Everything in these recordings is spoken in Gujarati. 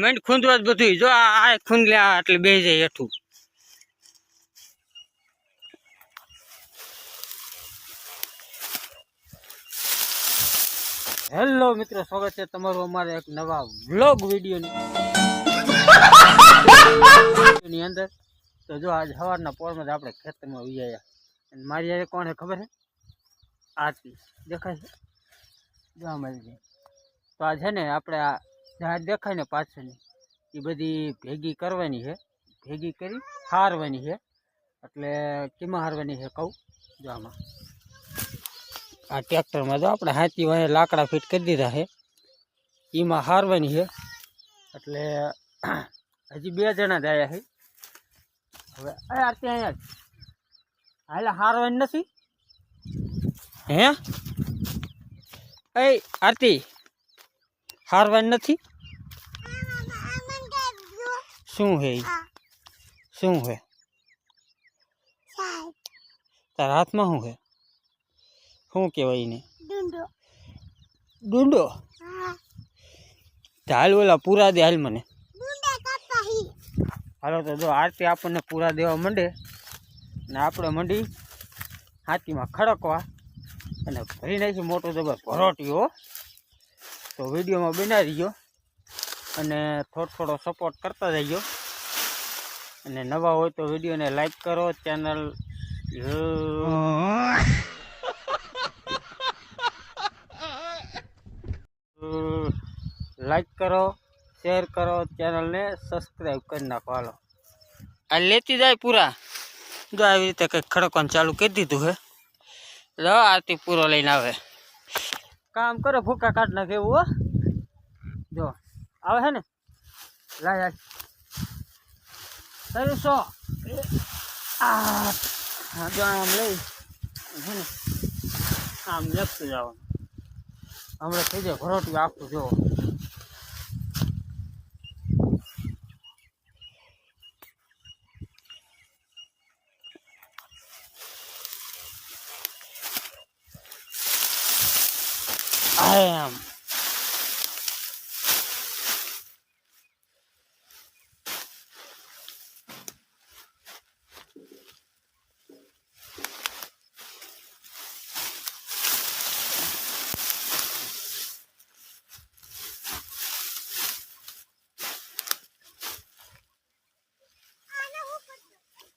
મંડ ખૂંદવા જ બધું જો આ આ ખૂંદલ્યા એટલે બે જાય હેઠું. હેલો મિત્રો, સ્વાગત છે તમારું અમારે એક નવા વ્લોગ વિડીયોની. અંદર. તો જો આજ સવારના પોરમાં જ આપણે ખેતરમાં વિજાયા અને મારી યારે કોણ છે ખબર છે? આરતી. દેખાય છે? તો આ છે ને આપણે આ ઝાડ દેખાય ને પાછળની. એ બધી ભેગી કરવાની છે. ભેગી કરી હારવાની છે. એટલે કેમાં હારવાની છે કહું? જો આમાં. આ ટ્રેક્ટરમાં જો આપણે હાથી વાંહે લાકડા ફિટ કરી દીધા છે. એમાં હારવાની છે. એટલે હજી બે જણા જ આવ્યા છે. હવે અહીંયા જ. હાલે હારવાની નથી. હે? એ આરતી. હારવાની નથી? શું હે? શું હે? તારા હાથમાં શું હે? શું કહેવાય એને? ડુંડો. હાલ ઓલા પૂરા દે હાલ મને. હાલો તો જો આરતી આપણને પૂરા દેવા માંડે ને આપણે મંડી હાથીમાં ખડકવા અને ભરી નાખી મોટો જબર ભરોટીઓ તો વિડીયોમાં બનાવી ગયો. અને થોડો થોડો સપોર્ટ કરતા જઈજો અને નવા હોય તો વિડીયોને લાઈક કરો ચેનલ લાઈક કરો શેર કરો ચેનલને સબસ્ક્રાઈબ કરી નાખો. હાલો. આ લેતી જાય પૂરા. જો આવી રીતે કંઈક ખડકવાનું ચાલુ કરી દીધું હે. લો આરતી પૂરો લઈને આવે. કામ કરો, ભૂકા કાઢ નાખે એવું, હો. જો, આવે હે ને? લાય આજ તારું સો જો આમ લઈ, હે ને? આમ લખતું જવાનું. હમણાં થઈ જાય ભરોટી આપતું જો. આમ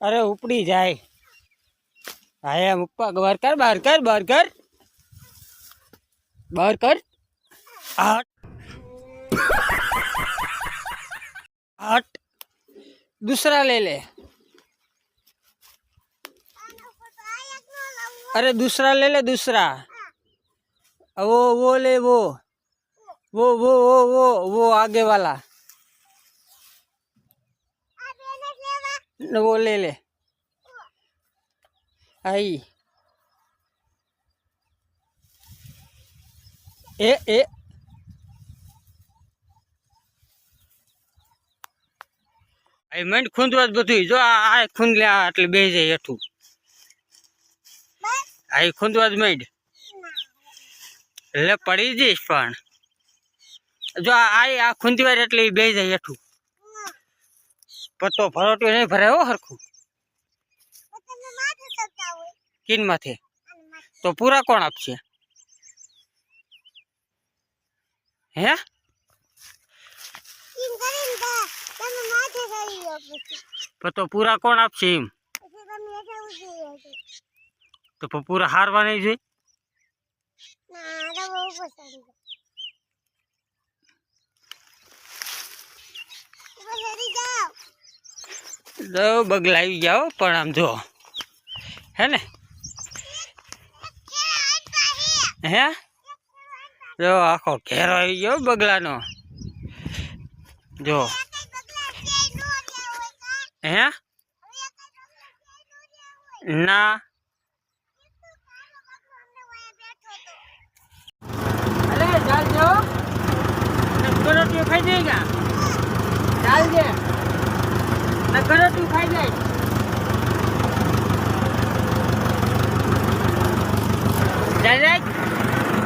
અરે ઉપડી જાય. હા એમ ઉપા બહાર કર બહાર કર બહાર કર. બહાર કર આટ આટ दूसरा ले ले अरे दूसरा ले ले दूसरा वो वो ले वो वो वो वो वो वो आगे वाला वो ले ले आई ए એ. આઈ મેં ખૂંદવા જ બધું જો આ આ લે એટલે બે જાય હેઠું. આ ઈ ખૂંદવા જ મંડ. એટલે પડી જઈશ પણ. જો આ આ આ ખૂંદવા એટલે બે જાય હેઠું. પત્તો ભરોટ્યો નહીં ભરાય હો હરખું. કિન માથે. તો પૂરા કોણ આપશે? હે પણ તો પૂરા કોણ આપશે એમ તો પણ પૂરા હારવા નહીં જોઈએ જો બગલા આવી જાઓ પણ આમ જો હે ને હે જો આખો ઘેરો આવી ગયો બગલાનો. જો. હે? ના. અરે ચાલજો ગરોટીઓ ખાઈ જાય ચાલજે ના ગરોટીઓ ખાઈ જાય. જાય